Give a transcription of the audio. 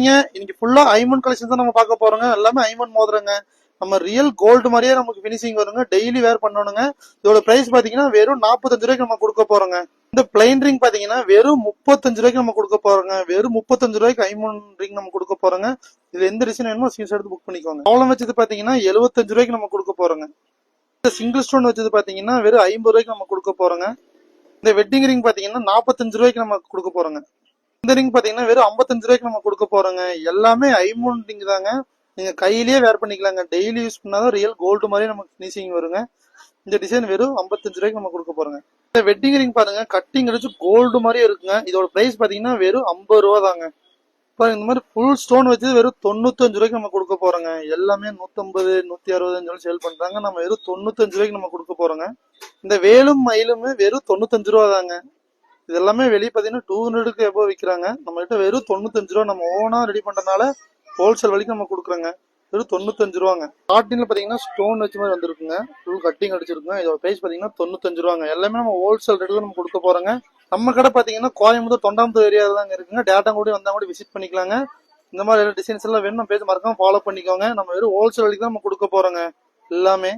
இன்னைக்கு ஃபுல்லா ஐமன் கலெக்ஷன் தான் நம்ம பார்க்க போறோங்க. எல்லாமே ஐமன் மோதிரங்க. நம்ம ரியல் கோல்டு மாதிரியே நமக்கு ஃபினிஷிங் வருங்க. டெய்லி வேர் பண்ணணுங்க. இதோட பிரைஸ் பாத்தீங்கன்னா வெறும் நாற்பத்தஞ்சு ரூபாய்க்கு நம்ம கொடுக்க போறோங்க. இந்த பிளைன் ரிங் பாத்தீங்கன்னா வெறும் முப்பத்தஞ்சு ரூபாய்க்கு நம்ம கொடுக்க போறோங்க. வெறும் முப்பத்தஞ்சு ரூபாய்க்கு ஐமன் ரிங் நம்ம கொடுக்க போறோங்க. இது எந்த டிசைன் வேணுமோ சீஸ் எடுத்து புக் பண்ணிக்கோங்க. அவ்வளோ வச்சது பாத்தீங்கன்னா எழுபத்தஞ்சு ரூபாய்க்கு நம்ம கொடுக்க போறோங்க. இந்த சிங்கிள் ஸ்டோன் வச்சது பாத்தீங்கன்னா வெறும் ஐம்பது ரூபாய்க்கு நம்ம கொடுக்க போறோங்க. இந்த வெட்டிங் ரிங் பாத்தீங்கன்னா நாற்பத்தஞ்சு ரூபாய்க்கு நம்ம கொடுக்க போறோங்க. இந்த ரிங் பாத்தீங்கன்னா வெறும் 55 ரூபாய்க்கு நம்ம கொடுக்க போறோங்க. எல்லாமே ஐமோன் ரிங் தாங்க. நீங்க கையிலேயே வேர் பண்ணிக்கலாங்க. டெய்லி யூஸ் பண்ணாதான் ரியல் கோல்டு மாதிரி நமக்கு ஃபினிஷிங் வருங்க. இந்த டிசைன் வெறும் 55 ரூபாய்க்கு நம்ம கொடுக்க போறோங்க. இந்த வெட்டிங் ரிங் பாருங்க. கட்டிங் அடிச்சு கோல்டு மாதிரியே இருக்குங்க. இதோட பிரைஸ் பாத்தீங்கன்னா வெறும் 50 ரூபா தாங்க. பாருங்க இந்த மாதிரி ஃபுல் ஸ்டோன் வச்சு வெறும் தொண்ணூத்தஞ்சு ரூபாய்க்கு நம்ம கொடுக்க போறோங்க. எல்லாமே நூத்தம்பது நூத்தி அறுபதுன்னு சொல்லி சேல் பண்றாங்க. நம்ம வெறும் தொண்ணூத்தஞ்சு ரூபாய்க்கு நம்ம கொடுக்க போறோங்க. இந்த வேலும் மயிலும் வெறும் தொண்ணூத்தஞ்சு ரூபா தாங்க. இது எல்லாமே வெளியே பார்த்தீங்கன்னா டூ ஹண்ட்ரடுக்கு எப்போ விற்கிறாங்க நம்ம கிட்ட வெறும் தொண்ணூத்தஞ்சு ரூபா நம்ம ஓனாக ரெடி பண்ணுறதுனால ஹோல்சேல் வரைக்கும் நம்ம கொடுக்குறோங்க. வெறும் தொண்ணூத்தஞ்சு ரூபாங்க. ஸ்டார்டிங்ல பார்த்தீங்கன்னா ஸ்டோன் வச்ச மாதிரி வந்திருக்குங்க. ஃபுல் கட்டிங் அடிச்சிருக்குங்க. இதோட ப்ரைஸ் பார்த்தீங்கன்னா தொண்ணூத்தஞ்சு ரூபாங்க. எல்லாமே நம்ம ஹோல்சேல் ரேட்டில் நம்ம கொடுக்க போகிறோங்க நம்ம கடை பார்த்தீங்கன்னா கோயம்புத்தூர் தொண்டாமுத்தூர் ஏரியாவில் தாங்க இருக்குங்க. டேட்டா கூட வந்தால் கூட விசிட் பண்ணிக்கலாங்க. இந்த மாதிரி டிசைன்ஸ் எல்லாம் வேணும் நம்ம பேஜ் மறக்காம ஃபாலோ பண்ணிக்கோங்க. நம்ம வெறும் ஹோல்சேல் வரைக்கும் தான் நம்ம கொடுக்க போகிறோங்க எல்லாமே.